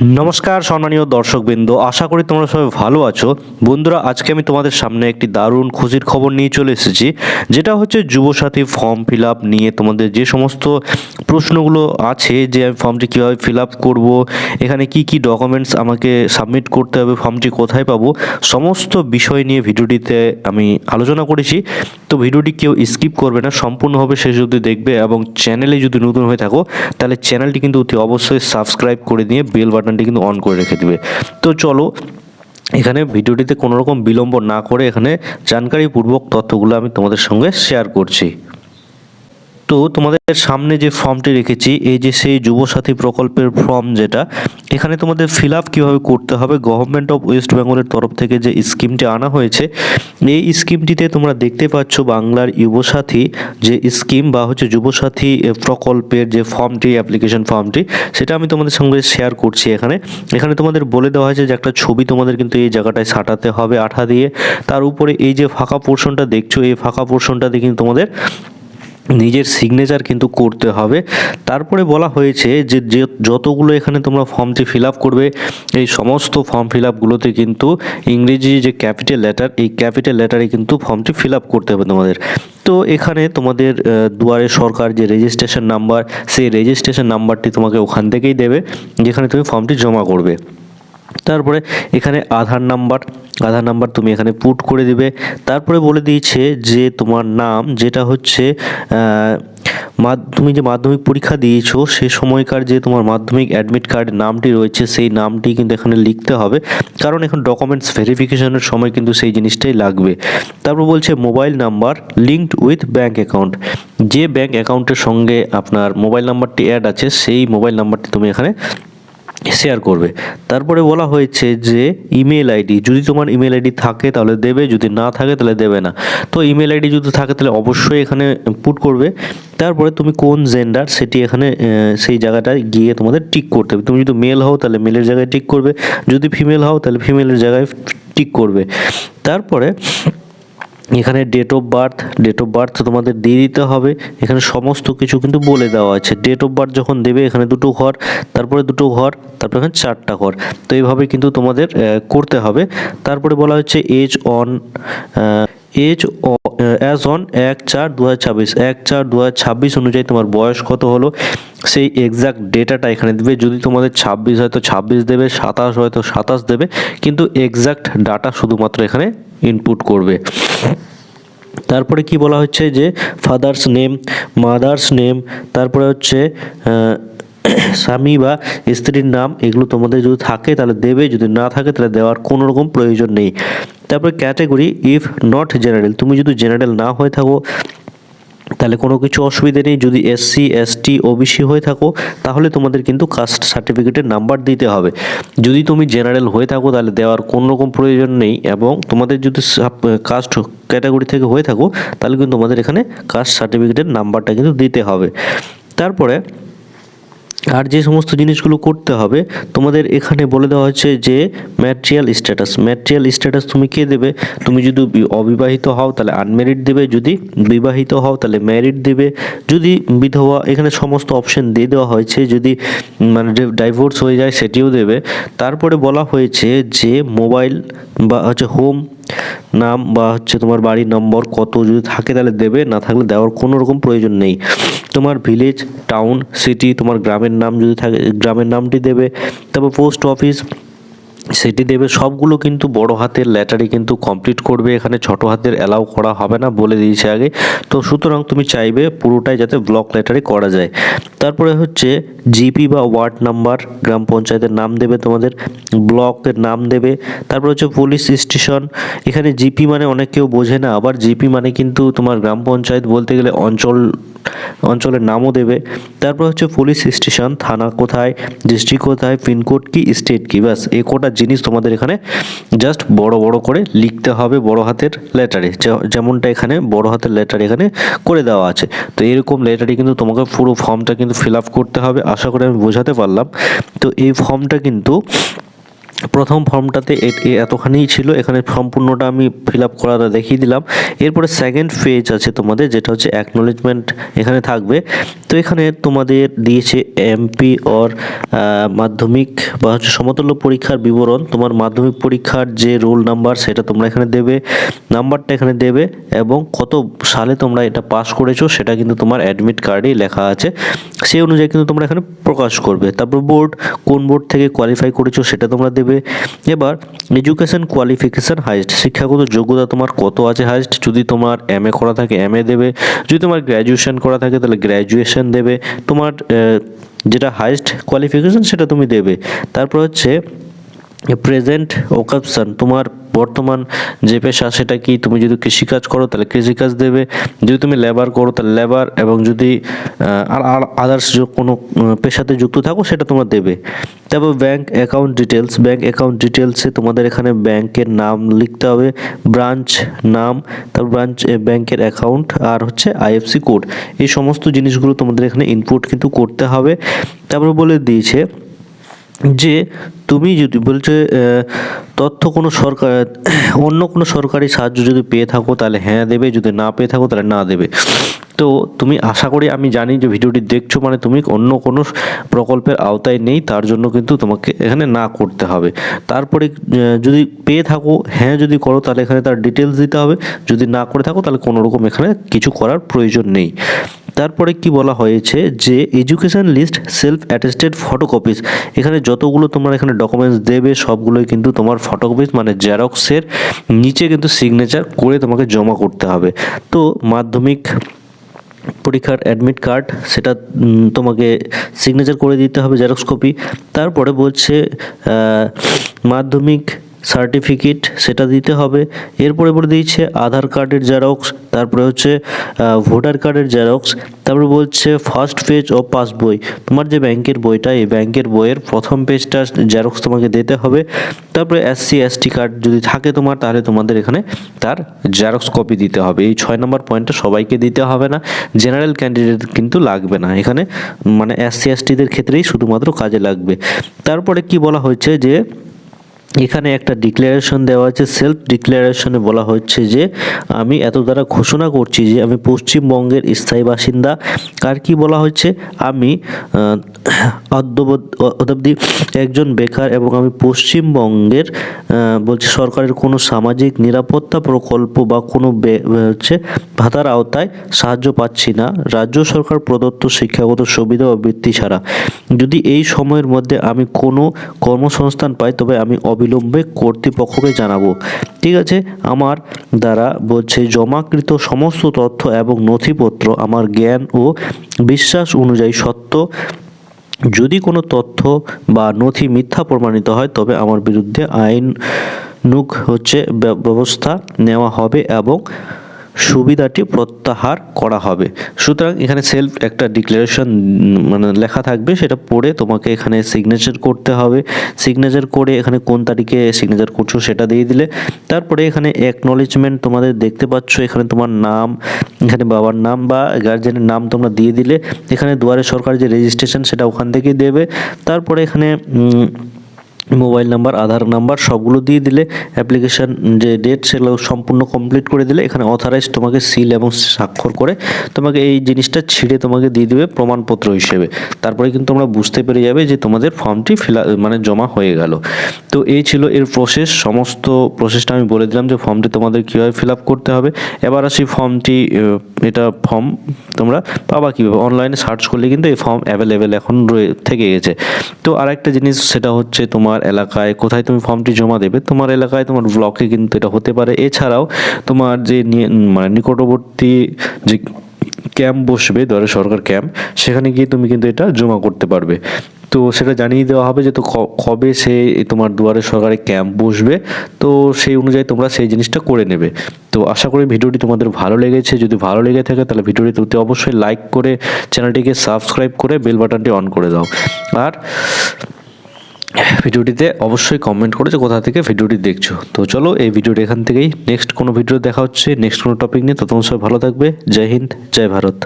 নমস্কার সম্মানীয় দর্শকবৃন্দ, আশা করি তোমরা সবাই ভালো আছো। বন্ধুরা, আজকে আমি তোমাদের সামনে একটি দারুণ খুশির খবর নিয়ে চলে এসেছি, যেটা হচ্ছে যুবসাথী ফর্ম ফিল আপ নিয়ে তোমাদের যে সমস্ত প্রশ্নগুলো আছে, যে আমি ফর্মটি কীভাবে ফিল আপ করব, এখানে কি কি ডকুমেন্টস আমাকে সাবমিট করতে হবে, ফর্মটি কোথায় পাবো, সমস্ত বিষয় নিয়ে ভিডিওটিতে আমি আলোচনা করেছি। তো ভিডিওটি কেউ স্কিপ করবে না, সম্পূর্ণভাবে শেষ যদি দেখবে এবং চ্যানেলে যদি নতুন হয়ে থাকো, তাহলে চ্যানেলটি কিন্তু অতি অবশ্যই সাবস্ক্রাইব করে দিয়ে বেল বাটনটি কিন্তু অন করে রেখে দিবে। তো চলো, এখানে ভিডিওটিতে কোনো রকম বিলম্ব না করে এখানে জানকারিপূর্বক তথ্যগুলো আমি তোমাদের সঙ্গে শেয়ার করছি। তো তোমাদের সামনে যে ফর্মটি রেখেছি, এই যে সেই যুবসাথী প্রকল্পের ফর্ম যেটা, এখানে তোমাদের ফিল আপ কীভাবে করতে হবে? গভর্নমেন্ট অফ ওয়েস্ট বেঙ্গলের তরফ থেকে যে স্কিমটি আনা হয়েছে, এই স্কিমটিতে তোমরা দেখতে পাচ্ছ বাংলার যুবসাথী যে স্কিম বা হচ্ছে যুবসাথী প্রকল্পের যে ফর্মটি অ্যাপ্লিকেশন ফর্মটি, সেটা আমি তোমাদের সঙ্গে শেয়ার করছি এখানে। এখানে তোমাদের বলে দেওয়া হয়েছে যে একটা ছবি তোমাদের কিন্তু এই জায়গাটায় সাঁটাতে হবে আঠা দিয়ে। তার উপরে এই যে ফাঁকা পোর্শনটা দেখছ, এই ফাঁকা পোর্শনটাতে কিন্তু তোমাদের নিজের সিগনেচার কিন্তু করতে হবে। তারপরে বলা হয়েছে যে যে যতগুলো এখানে তোমরা ফর্মটি ফিল আপ করবে, এই সমস্ত ফর্ম ফিল আপগুলোতে কিন্তু ইংরেজি যে ক্যাপিটাল লেটার এই ক্যাপিটাল লেটারে কিন্তু ফর্মটি ফিল আপ করতে হবে তোমাদের। তো এখানে তোমাদের দুয়ারে সরকার যে রেজিস্ট্রেশন নাম্বার সেই রেজিস্ট্রেশন নাম্বারটি তোমাকে ওখান থেকেই দেবে, যেখানে তুমি ফর্মটি জমা করবে। তারপরে এখানে আধার নাম্বার আধার নাম্বার তুমি এখানে পুট করে দিবে। তারপরে বলে দিয়েছে যে তোমার নাম, যেটা হচ্ছে তুমি যে মাধ্যমিক পরীক্ষা দিয়েছ, সে সময়কার যে তোমার মাধ্যমিক অ্যাডমিট কার্ড নামটি রয়েছে, সেই নামটি কিন্তু এখানে লিখতে হবে। কারণ এখন ডকুমেন্টস ভেরিফিকেশনের সময় কিন্তু সেই জিনিসটাই লাগবে। তারপর বলছে mobile number linked with bank account যে ব্যাঙ্ক অ্যাকাউন্টের সঙ্গে আপনার মোবাইল নাম্বারটি অ্যাড আছে, সেই মোবাইল নাম্বারটি তুমি এখানে শেয়ার করবে। তারপরে বলা হয়েছে যে ইমেল আইডি যদি তোমার ইমেল আইডি থাকে তাহলে দেবে, যদি না থাকে তাহলে দেবে না। তো ইমেল আইডি যদি থাকে তাহলে অবশ্যই এখানে পুট করবে। তারপরে তুমি কোন জেন্ডার সেটি এখানে সেই জায়গাটায় গিয়ে তোমাদের টিক করতে হবে। তুমি যদি মেল হও তাহলে মেলের জায়গায় টিক করবে। যদি ফিমেল হও তাহলে ফিমেলের জায়গায় টিক করবে। তারপরে এখানে date of birth date of birth তোমাদের দিয়ে দিতে হবে। এখানে সমস্ত কিছু কিন্তু বলে দেওয়া আছে। ডেট অফ বার্থ যখন দেবে, এখানে দুটো ঘর, তারপরে দুটো ঘর, তারপরে এখানে চারটা ঘর। তো এইভাবে কিন্তু তোমাদের করতে হবে। তারপরে বলা হচ্ছে age on age as on এক চার দু হাজার ছাব্বিশ। এক চার দু হাজার ছাব্বিশ অনুযায়ী তোমার বয়স কত হলো? সেই এক্সাক্ট ডেটাটা এখানে দেবে। যদি তোমাদের ছাব্বিশ হয়তো ছাব্বিশ দেবে, সাতাশ হয়তো সাতাশ দেবে। কিন্তু এক্সাক্ট ডাটা শুধুমাত্র এখানে ইনপুট করবে। তারপরে কি বলা হচ্ছে যে ফাদার্স নেম মাদার্স নেম তারপরে হচ্ছে স্বামী বা স্ত্রীর নাম এগুলো তোমাদের যদি থাকে তাহলে দেবে, যদি না থাকে তাহলে দেওয়ার কোনো রকম প্রয়োজন নেই। তারপরে ক্যাটাগরি ইফ নট জেনারেল তুমি যদি জেনারেল না হয়ে থাকো, তাহলে কোনো কিছু অসুবিধা নেই। যদি এসসি এসটি ওবিসি হয়ে থাকো, তাহলে তোমাদের কিন্তু কাস্ট সার্টিফিকেটের নাম্বার দিতে হবে। যদি তুমি জেনারেল হয়ে থাকো, তাহলে দেওয়ার কোনো রকম প্রয়োজন নেই এবং তোমাদের যদি কাস্ট ক্যাটাগরি থেকে হয়ে থাকো, তাহলে কিন্তু তোমাদের এখানে কাস্ট সার্টিফিকেটের নাম্বারটা কিন্তু দিতে হবে। তারপরে আর যে সমস্ত জিনিসগুলো করতে হবে, তোমাদের এখানে বলে দেওয়া হচ্ছে যে ম্যাটেরিয়াল স্ট্যাটাস। ম্যাটেরিয়াল স্ট্যাটাস তুমি কে দেবে? তুমি যদি অবিবাহিত হও তাহলে আনম্যারিড দেবে, যদি বিবাহিত হও তাহলে ম্যারিড দেবে। যদি বিধবা, এখানে সমস্ত অপশন দিয়ে দেওয়া হয়েছে, যদি মানে ডাইভোর্স হয়ে যায় সেটিও দেবে। তারপরে বলা হয়েছে যে মোবাইল বা হচ্ছে হোম নাম বা হচ্ছে তোমার বাড়ির নম্বর কত যদি থাকে তাহলে দেবে, না থাকলে দেওয়ার কোনো রকম প্রয়োজন নেই। তোমার ভিলেজ টাউন সিটি তোমার গ্রামের নাম যদি থাকে, গ্রামের নামটি দেবে, তারপর পোস্ট অফিস সেটি দেবে সবগুলো কিন্তু বড় হাতের লেটারে কিন্তু কমপ্লিট করবে, এখানে ছোট হাতের অ্যালাউ করা হবে না বলে দিয়েছে আগে। তো সুতরাং তুমি চাইবে পুরোটাই যাতে ব্লক লেটারে করা যায়। তারপরে হচ্ছে জিপি বা ওয়ার্ড নাম্বার গ্রাম পঞ্চায়েতের নাম দেবে তোমাদের ব্লকের নাম দেবে। তারপর হচ্ছে পুলিশ স্টেশন এখানে জিপি মানে অনেক কেউ বোঝে না, আবার জিপি মানে কিন্তু তোমার গ্রাম পঞ্চায়েত বলতে গেলে অঞ্চল অঞ্চলের নামও দেবে। তারপর হচ্ছে পুলিশ স্টেশন থানা কোথায় ডিস্ট্রিক্ট কোথায় পিনকোড কি স্টেট কি, ব্যাস এ কোটা জিনিস তোমাদের এখানে জাস্ট বড় বড় করে লিখতে হবে বড় হাতের লেটারে যেমনটা এখানে বড় হাতের লেটার এখানে করে দেওয়া আছে। তো এরকম লেটারে কিন্তু তোমাকে পুরো ফর্মটা কিন্তু ফিল আপ করতে হবে। আশা করি আমি বোঝাতে পারলাম। তো এই ফর্মটা কিন্তু প্রথম ফর্মটাতে এতখানিই ছিল, এখানে সম্পূর্ণটা আমি ফিল আপ করাটা দেখিয়ে দিলাম। এরপরে সেকেন্ড পেজ আছে তোমাদের, যেটা হচ্ছে অ্যাকনোলেজমেন্ট এখানে থাকবে। তো এখানে তোমাদের দিয়েছে এমপি অর মাধ্যমিক বা হচ্ছে সমতুল্য পরীক্ষার বিবরণ। তোমার মাধ্যমিক পরীক্ষার যে রোল নাম্বার সেটা তোমরা এখানে দেবে নাম্বারটা এখানে দেবে এবং কত সালে তোমরা এটা পাস করেছ সেটা কিন্তু তোমার অ্যাডমিট কার্ডেই লেখা আছে। সেই অনুযায়ী কিন্তু তোমরা এখানে প্রকাশ করবে। তারপর বোর্ড কোন বোর্ড থেকে কোয়ালিফাই করেছ সেটা তোমরা দেবে। এবার এডুকেশন কোয়ালিফিকেশান হাইস্ট শিক্ষাগত যোগ্যতা তোমার কত আছে হাইস্ট যদি তোমার এম এ করা থাকে এম এ দেবে। যদি তোমার গ্র্যাজুয়েশন করা থাকে, তাহলে গ্র্যাজুয়েশন দেবে। তোমার যেটা হাইস্ট কোয়ালিফিকেশান সেটা তুমি দেবে। তারপর হচ্ছে প্রেজেন্ট ওকাপশন তোমার বর্তমান যে পেশা সেটা কি? তুমি যদি কৃষিকাজ করো, তাহলে কৃষিকাজ দেবে। যদি তুমি লেবার করো, তাহলে লেবার এবং যদি আর আদার্স কোনো পেশাতে যুক্ত থাকো, সেটা তোমার দেবে। তারপর bank account details bank account ডিটেলসে তোমাদের এখানে ব্যাংকের নাম লিখতে হবে ব্রাঞ্চ নাম, তারপর ব্রাঞ্চ ব্যাংকের অ্যাকাউন্ট আর হচ্ছে আইএফসি কোড এই সমস্ত জিনিসগুলো তোমাদের এখানে ইনপুট কিন্তু করতে হবে। তারপর বলে দিয়েছে যে তুমি যদি বলছে তথ্য কোনো সরকার, অন্য কোনো সরকারি সাহায্য যদি পেয়ে থাকো, তাহলে হ্যাঁ দেবে, যদি না পেয়ে থাকো, তাহলে না দেবে। তো তুমি আশা করি, আমি জানি যে ভিডিওটি দেখছ মানে তুমি অন্য কোনো প্রকল্পের আওতায় নেই, তার জন্য কিন্তু তোমাকে এখানে না করতে হবে। তারপরে যদি পেয়ে থাকো হ্যাঁ যদি করো, তাহলে এখানে তার ডিটেলস দিতে হবে। যদি না করে থাকো, তাহলে কোনো রকম এখানে কিছু করার প্রয়োজন নেই। তারপরে কি বলা হয়েছে যে education list self attested photocopies এখানে যতগুলো তোমরা এখানে ডকুমেন্টস দেবে, সবগুলোই কিন্তু তোমার ফটোকপিস মানে জেরক্সের নিচে কিন্তু সিগনেচার করে তোমাকে জমা করতে হবে। তো মাধ্যমিক পরীক্ষার অ্যাডমিট কার্ড সেটা তোমাকে সিগনেচার করে দিতে হবে জেরক্স কপি তারপরে বলছে মাধ্যমিক সার্টিফিকেট সেটা দিতে হবে। এরপরে বলে দিয়েছে আধার কার্ডের জেরক্স, তারপরে হচ্ছে ভোটার কার্ডের জেরক্স, তারপরে বলছে ফার্স্ট পেজ অফ পাসবই তোমার যে ব্যাংকের বইটা, এই ব্যাংকের বইয়ের প্রথম পেজটা জেরক্স তোমাকে দিতে হবে। তারপরে এসসি এসটি কার্ড যদি থাকে তোমার, তাহলে তোমাদের এখানে তার জেরক্স কপি দিতে হবে। এই ছয় নম্বর পয়েন্টটা সবাইকে দিতে হবে না। জেনারেল ক্যান্ডিডেট কিন্তু লাগবে না। এখানে মানে এসসি এসটিদের ক্ষেত্রেই শুধুমাত্র কাজে লাগবে। তারপরে কি বলা হয়েছে যে এখানে একটা ডিক্লারেশন দেওয়া আছে সেলফ ডিক্লারেশনে বলা হচ্ছে যে, আমি এত দ্বারা ঘোষণা করছি যে, আমি পশ্চিমবঙ্গের স্থায়ী বাসিন্দা। আর কি বলা হচ্ছে? আমি অদ্যাবধি একজন বেকার এবং আমি পশ্চিমবঙ্গের বলছে সরকারের কোনো সামাজিক নিরাপত্তা প্রকল্প বা কোনো হচ্ছে ভাতার আওতায় সাহায্য পাচ্ছি না। রাজ্য সরকার প্রদত্ত শিক্ষাগত সুবিধা ও বৃত্তি ছাড়া। যদি এই সময়ের মধ্যে আমি কোনো কর্মসংস্থান পাই, তবে আমি অবিলম্বে কর্তৃপক্ষকে জানাব। ঠিক আছে? আমার দ্বারা বলছে, জমাকৃত সমস্ত তথ্য এবং নথিপত্র আমার জ্ঞান ও বিশ্বাস অনুযায়ী সত্য। যদি কোনো তথ্য বা নথি মিথ্যা প্রমাণিত হয়, তবে আমার বিরুদ্ধে আইন নুক হচ্ছে ব্যবস্থা নেওয়া হবে এবং সুবিধাটি প্রত্যাহার করা হবে। সুতরাং এখানে সেলফ একটা ডিক্লারেশন মানে লেখা থাকবে, সেটা পড়ে তোমাকে এখানে সিগনেচার করতে হবে। সিগনেচার করে এখানে কোন তারিখে সিগনেচার করছ সেটা দিয়ে দিলে। তারপরে এখানে অ্যাকনলেজমেন্ট তোমাদের দেখতে পাচ্ছ, এখানে তোমার নাম, এখানে বাবার নাম বা গার্জেনের নাম তোমরা দিয়ে দিলে। এখানে দুয়ারে সরকার যে রেজিস্ট্রেশন সেটা ওখান থেকেই দেবে। তারপরে এখানে মোবাইল নাম্বার, আধার নাম্বার সবগুলো দিয়ে দিলে অ্যাপ্লিকেশন যে ডেট সেগুলো সম্পূর্ণ কমপ্লিট করে দিলে এখানে অথরাইজ তোমাকে সিল এবং স্বাক্ষর করে তোমাকে এই জিনিসটা ছিঁড়ে তোমাকে দিয়ে দেবে প্রমাণপত্র হিসেবে। তারপরে কিন্তু তোমরা বুঝতে পেরে যাবে যে তোমাদের ফর্মটি ফিল মানে জমা হয়ে গেল। তো এই ছিল এর প্রসেস সমস্ত প্রসেসটা আমি বলে দিলাম যে ফর্মটি তোমাদের কীভাবে ফিল আপ করতে হবে। এবার আসি ফর্মটি এটা ফর্ম তোমরা পাবা কীভাবে? অনলাইনে সার্চ করলে কিন্তু এই ফর্ম অ্যাভেলেবেল এখন রয়ে, থেকে গেছে। তো আরেকটা জিনিস, সেটা হচ্ছে তোমার এলাকায়, কোথায় তুমি ফর্মটি জমা দেবে, তোমার এলাকায় তোমার ব্লকে কিন্তু এটা হতে পারে। এছাড়াও তোমার যে মানে নিকটবর্তী যে ক্যাম্প বসবে, ধরো সরকার ক্যাম্প সেখানে গিয়ে তুমি কিন্তু এটা জমা করতে পারবে। তো সেটা জানিয়ে দেওয়া হবে যে তো কবে সে তোমার দুয়ারে সরকারি ক্যাম্প বসবে, তো সেই অনুযায়ী তোমরা সেই জিনিসটা করে নেবে। তো আশা করি ভিডিওটি তোমাদের ভালো লেগেছে। যদি ভালো লেগে থাকে তাহলে ভিডিওটি তুলতে অবশ্যই লাইক করে চ্যানেলটিকে সাবস্ক্রাইব করে বেল বাটনটি অন করে দাও। আর ভিডিওটিতে অবশ্যই কমেন্ট করে যে কোথা থেকে ভিডিওটি দেখছ। তো চলো এই ভিডিওটি এখান থেকেই নেক্সট কোনো ভিডিও দেখা হচ্ছে নেক্সট কোনো টপিক নিয়ে। ততক্ষণ সবাই ভালো থাকবে। জয় হিন্দ, জয় ভারত।